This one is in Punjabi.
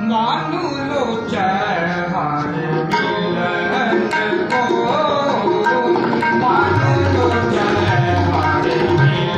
ਮਾਨੂ ਲੋਚੈ ਹਰਿ ਮਿਲਨ ਕੋ ਮਾਨੂ ਲੋਚੈ ਹਰਿ ਮਿਲਨ